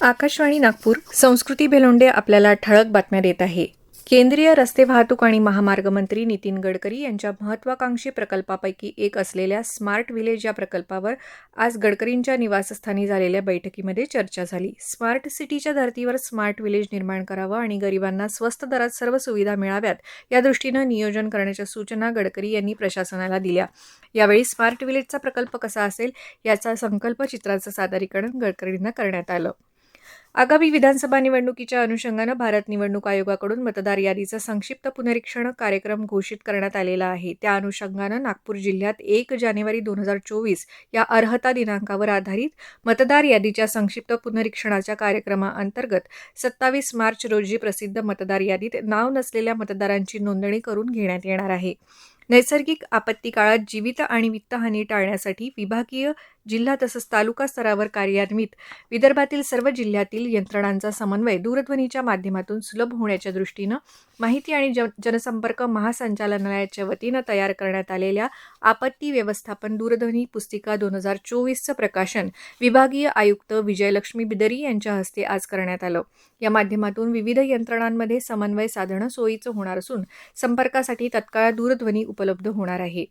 आकाशवाणी नागपूर संस्कृती भेलोंडे आपल्याला ठळक बातम्या देत आहे. केंद्रीय रस्ते वाहतूक आणि महामार्ग मंत्री नितीन गडकरी यांच्या महत्वाकांक्षी प्रकल्पापैकी एक असलेल्या स्मार्ट विलेज या प्रकल्पावर आज गडकरींच्या निवासस्थानी झालेल्या बैठकीमध्ये चर्चा झाली. स्मार्ट सिटीच्या धर्तीवर स्मार्ट विलेज निर्माण करावं आणि गरिबांना स्वस्त दरात सर्व सुविधा मिळाव्यात या दृष्टीनं नियोजन करण्याच्या सूचना गडकरी यांनी प्रशासनाला दिल्या. यावेळी स्मार्ट विलेजचा प्रकल्प कसा असेल याचा संकल्प चित्राचं सादरीकरण गडकरींना करण्यात आलं. आगामी विधानसभा निवडणुकीच्या अनुषंगानं भारत निवडणूक आयोगाकडून मतदार यादीचा संक्षिप्त पुनरीक्षण कार्यक्रम घोषित करण्यात आलेला आहे. त्या अनुषंगानं नागपूर जिल्ह्यात एक जानेवारी दोन हजार चोवीस या अर्हता दिनांकावर आधारित मतदार यादीच्या संक्षिप्त पुनरीक्षणाच्या कार्यक्रमाअंतर्गत सत्तावीस मार्च रोजी प्रसिद्ध मतदार यादीत नाव नसलेल्या मतदारांची नोंदणी करून घेण्यात येणार आहे. नैसर्गिक आपत्ती काळात जीवित आणि वित्तहानी टाळण्यासाठी विभागीय जिल्हा तसंच तालुका स्तरावर कार्यान्वित विदर्भातील सर्व जिल्ह्यातील यंत्रणांचा समन्वय दूरध्वनीच्या माध्यमातून सुलभ होण्याच्या दृष्टीनं माहिती आणि जन जनसंपर्क महासंचालनालयाच्या वतीनं तयार करण्यात आलेल्या आपत्ती व्यवस्थापन दूरध्वनी पुस्तिका दोन हजार चोवीसचं प्रकाशन विभागीय आयुक्त विजयलक्ष्मी बिदरी यांच्या हस्ते आज करण्यात आलं. या माध्यमातून विविध यंत्रणांमध्ये समन्वय साधणं सोयीचं होणार असून संपर्कासाठी तत्काळ दूरध्वनी उपलब्ध होणार आहे.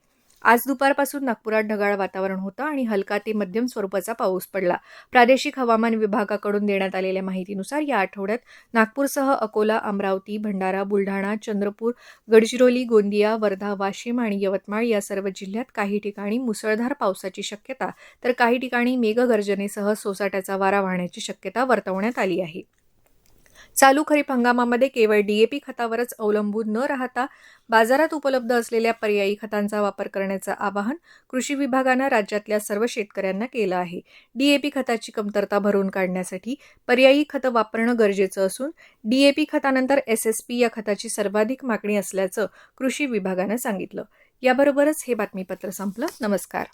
आज दुपारपासून नागपुरात ढगाळ वातावरण होतं आणि हलका ते मध्यम स्वरूपाचा पाऊस पडला. प्रादेशिक हवामान विभागाकडून देण्यात आलेल्या माहितीनुसार या आठवड्यात नागपूरसह अकोला अमरावती भंडारा बुलढाणा चंद्रपूर गडचिरोली गोंदिया वर्धा वाशिम आणि यवतमाळ या सर्व जिल्ह्यात काही ठिकाणी मुसळधार पावसाची शक्यता तर काही ठिकाणी मेघगर्जनेसह सोसाट्याचा वारा वाहण्याची शक्यता वर्तवण्यात आली आहे. चालू खरीप हंगामामध्ये केवळ डीएपी खतावरच अवलंबून न राहता बाजारात उपलब्ध असलेल्या पर्यायी खतांचा वापर करण्याचं आवाहन कृषी विभागानं राज्यातल्या सर्व शेतकऱ्यांना केलं आहे. डीएपी खताची कमतरता भरून काढण्यासाठी पर्यायी खतं वापरणं गरजेचं असून डीएपी खतानंतर एस एस पी या खताची सर्वाधिक मागणी असल्याचं कृषी विभागानं सांगितलं. याबरोबरच हे बातमीपत्र संपलं. नमस्कार.